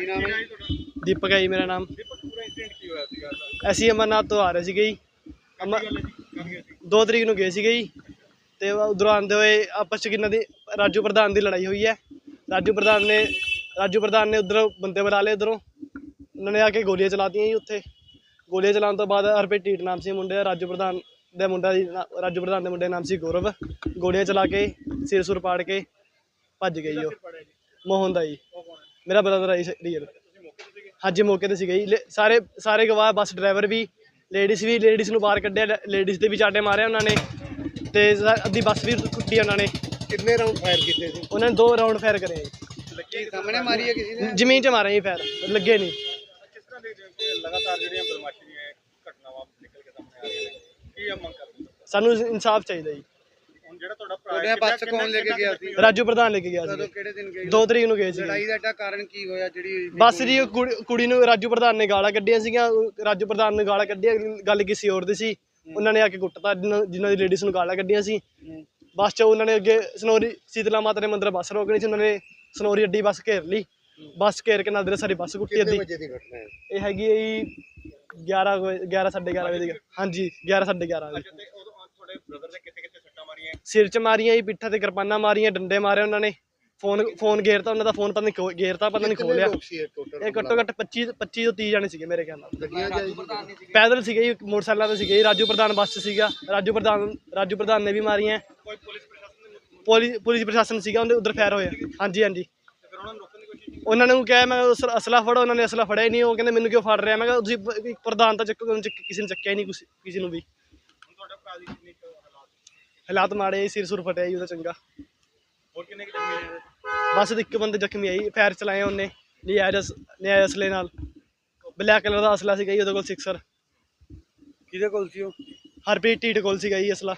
ਕੀ ਨਾਮ ਹੈ ਜੀ? ਦੀਪਕ ਹੈ ਜੀ ਮੇਰਾ ਨਾਮ। ਪੂਰਾ ਇੰਸੀਡੈਂਟ ਕੀ ਹੋਇਆ ਸੀਗਾ? ਅਸੀਂ ਅਮਰਨਾਥ ਤੋਂ ਆ ਰਹੇ ਸੀਗੇ ਜੀ। ਅਮਰ ਦੋ ਤਰੀਕ ਨੂੰ ਗਏ ਸੀਗੇ ਜੀ। ਤੇ ਉਧਰੋਂ ਆਉਂਦੇ ਹੋਏ ਆਪਸ ਚ ਕਿੰਨਾ ਦੀ ਰਾਜੂ ਪ੍ਰਧਾਨ ਦੀ ਲੜਾਈ ਹੋਈ ਹੈ। ਰਾਜੂ ਪ੍ਰਧਾਨ ਨੇ ਰਾਜੂ ਪ੍ਰਧਾਨ ਨੇ ਉਧਰੋਂ ਬੰਦੇ ਬੁਲਾ ਲਏ ਉਧਰੋਂ। ਉਹਨਾਂ ਨੇ ਆ ਕੇ ਗੋਲੀਆਂ ਚਲਾਤੀਆਂ ਜੀ ਉੱਥੇ। ਗੋਲੀਆਂ ਚਲਾਉਣ ਤੋਂ ਬਾਅਦ ਹਰਪ੍ਰੀਤ ਨਾਮ ਸੀ ਮੁੰਡੇ ਦਾ ਰਾਜੂ ਪ੍ਰਧਾਨ ਦੇ ਮੁੰਡਾ ਦੀ ਰਾਜੂ ਪ੍ਰਧਾਨ ਦੇ ਮੁੰਡੇ ਦਾ ਨਾਮ ਸੀ ਗੌਰਵ। ਗੋਲੀਆਂ ਚਲਾ ਕੇ ਸਿਰ ਸੁਰ ਪਾੜ ਕੇ ਭੱਜ ਗਏ ਜੀ ਉਹ। ਮੋਹਨ ਦਾ ਜੀ। ਮੇਰਾ ਬ੍ਰਦਰ ਹੈ ਰੀਅਲ ਹਾਂਜੀ ਮੌਕੇ ਤੇ ਸੀਗੇ ਜੀ। ਸਾਰੇ ਸਾਰੇ ਗਵਾਹ ਬੱਸ ਡਰਾਈਵਰ ਵੀ ਲੇਡੀਜ਼ ਵੀ ਲੇਡੀਜ਼ ਨੂੰ ਬਾਹਰ ਕੱਢਿਆ ਲੇਡੀਜ਼ ਦੇ ਵੀ ਚਾਟੇ ਮਾਰੇ ਉਹਨਾਂ ਨੇ ਤੇ ਅੱਧੀ ਬੱਸ ਵੀ ਕੁੱਟੀ ਉਹਨਾਂ ਨੇ। ਕਿੰਨੇ ਰਾਉਂਡ ਫਾਇਰ ਕੀਤੇ ਸੀ? ਉਹਨਾਂ ਨੇ ਦੋ ਰਾਉਂਡ ਫਾਇਰ ਕਰੇ। ਲੱਗੀ ਸਾਹਮਣੇ ਮਾਰੀ ਹੈ ਕਿਸੇ ਨੇ? ਜ਼ਮੀਨ 'ਚ ਮਾਰੇ ਜੀ ਫਾਇਰ ਲੱਗੇ ਨਹੀਂ ਕਿਸ ਤਰ੍ਹਾਂ ਦੇ ਲਗਾਤਾਰ ਜਿਹੜੀਆਂ ਬਦਮਾਸ਼ੀ ਦੀਆਂ ਘਟਨਾਵਾਂ ਨਿਕਲ ਕੇ ਸਾਹਮਣੇ ਆ ਰਹੀਆਂ ਨੇ? ਕੀ ਮੰਗ ਕਰਦੇ? ਸਾਨੂੰ ਇਨਸਾਫ ਚਾਹੀਦਾ ਜੀ। ਜਿਹੜਾ ਤੁਹਾਡਾ ਹੈ ਬੱਸ ਕੌਣ ਲੈ ਕੇ ਗਿਆ ਸੀ? ਰਾਜੂ ਪ੍ਰਧਾਨ ਲੈ ਕੇ ਗਿਆ ਕਦੋਂ ਸੀ ਕਿਹੜੇ ਦਿਨ ਗਏ ਦੋ ਤਰੀਕ ਨੂੰ ਗਏ ਸੀ। ਲੜਾਈ ਦਾ ਏਡਾ ਕਾਰਨ ਕੀ ਹੋਇਆ ਜਿਹੜੀ ਬਸ ਜੀ ਉਹ ਕੁੜੀ- ਕੁੜੀ ਨੂੰ ਰਾਜੂ ਪ੍ਰਧਾਨ ਨੇ ਗਾਲਾਂ ਕੱਢੀਆਂ ਸੀਗੀਆਂ ਉਹ ਰਾਜੂ ਪ੍ਰਧਾਨ ਨੇ ਗਾਲਾਂ ਕੱਢੀਆਂ ਗੱਲ ਕਿਸੇ ਹੋਰ ਦੀ ਸੀ। ਉਹਨਾਂ ਨੇ ਆ ਕੇ ਕੁੱਟਤਾ ਜਿਨ੍ਹਾਂ ਜਿਨ੍ਹਾਂ ਦੀ ਲੇਡੀਜ਼ ਨੂੰ ਗਾਲਾਂ ਕੱਢੀਆਂ ਸੀ। ਬੱਸ 'ਚ ਉਹਨਾਂ ਨੇ ਅੱਗੇ ਸਨੋਰੀ ਸੀਤਲਾ ਮਾਤਾ ਦੇ ਮੰਦਿਰ ਬੱਸ ਰੋਕਣੀ ਸੀ ਉਹਨਾਂ ਨੇ ਸਨੋਰੀ ਅੱਡੀ ਬੱਸ ਘੇਰ ਲਈ। ਬੱਸ ਘੇਰ ਕੇ ਨਾਲ ਦੇ ਸਾਰੀ ਬੱਸ ਕੁੱਟੀ ਅੱਧੀ। ਵਜੇ ਦੀ ਘਟਨਾ ਹੈ? ਇਹ ਹੈਗੀ ਹੈ ਜੀ 11 ਵਜੇ- 11 11:30 ਵਜੇ ਦੀ ਹਾਂਜੀ 11 11:30 ਵਜੇ। ਤੇ ਉਦੋਂ ਤੁਹਾਡੇ ਬ੍ਰਦਰ ਦੇ ਕਿੱਥੇ ਕਿੱਥੇ ਮਾਰੀਆਂ ਸਿਰ 'ਚ ਮਾਰੀਆਂ ਜੀ ਪਿੱਠਾਂ ਤੇ ਕਿਰਪਾਨਾਂ ਮਾਰੀਆਂ ਡੰਡੇ ਮਾਰੇ ਉਹਨਾਂ ਨੇ। ਫੋਨ ਫੋਨ ਗੇਰਤਾ ਉਹਨਾਂ ਦਾ ਫੋਨ ਪਤਾ ਨਹੀਂ ਗੇਰਤਾ ਪਤਾ ਨਹੀਂ ਖੋਲਿਆ ਇਹ ਘੱਟੋ ਘੱਟ 25 25 ਤੋਂ 30 ਜਾਣੇ ਸੀਗੇ ਮੇਰੇ ਖਿਆਲ ਨਾਲ। ਪੈਦਲ ਸੀਗੇ ਜੀ ਮੋਟਰਸਾਈਕਲਾਂ ਤੇ ਸੀਗੇ ਜੀ ਰਾਜੂ ਪ੍ਰਧਾਨ ਬੱਸ 'ਚ ਸੀਗਾ। ਰਾਜੂ ਪ੍ਰਧਾਨ ਰਾਜੂ ਪ੍ਰਧਾਨ ਨੇ ਵੀ ਮਾਰੀਆਂ। ਕੋਈ ਪੁਲਿਸ ਪ੍ਰਸ਼ਾਸਨ ਸੀਗਾ ਉਹਦੇ ਉਧਰ ਫਾਇਰ ਹੋਇਆ। ਹਾਂਜੀ ਹਾਂਜੀ। ਫਿਰ ਉਹਨਾਂ ਨੂੰ ਰੋਕਣ ਦੀ ਕੋਸ਼ਿਸ਼ ਕੀਤੀ? ਉਹਨਾਂ ਨੂੰ ਕਿਹਾ ਮੈਂ ਉਸ ਅਸਲਾ ਫੜੋ ਉਹਨਾਂ ਨੇ ਅਸਲਾ ਫੜਿਆ ਹੀ ਨਹੀਂ। ਉਹ ਕਹਿੰਦੇ ਮੈਨੂੰ ਕਿਉਂ ਫੜ ਰਿਹਾ? ਮੈਂ ਕਿਹਾ ਤੁਸੀਂ ਪ੍ਰਧਾਨ ਤਾਂ ਚੱਕੋ ਕਿਸੇ ਨੇ ਚੱਕਿਆ ਹੀ ਨਹੀਂ ਕਿਸੇ ਨੂੰ ਵੀ ਹੁਣ ਤੁਹਾਡਾ ਭਰਾ ਦੀ ਕਿੰਨੀ ਕੁ ਹਾਲਾਤ ਮਾੜੇ ਸਿਰ ਸੁਰ ਫਟਿਆ ਜੀ ਉਹਦਾ ਚੰਗਾ। ਹੋਰ ਕਿੰਨੇ ਕਿ ਜ਼ਖਮੀ ਨੇ ਬਸ ਇੱਕ ਬੰਦੇ ਜ਼ਖਮੀ ਆਈ ਫਾਇਰ ਚਲਾਏ ਉਹਨੇ ਨਿਆਇਰਸ ਨਿਆਇ ਅਸਲੇ ਨਾਲ। ਬਲੈਕ ਕਲਰ ਦਾ ਅਸਲਾ ਸੀਗਾ ਜੀ ਉਹਦੇ ਕੋਲ ਸਿਕਸਰ ਕਿਹਦੇ ਕੋਲ ਸੀ ਉਹ? ਹਰਪ੍ਰੀਤ ਢੀਟ ਕੋਲ ਸੀਗਾ ਜੀ ਅਸਲਾ।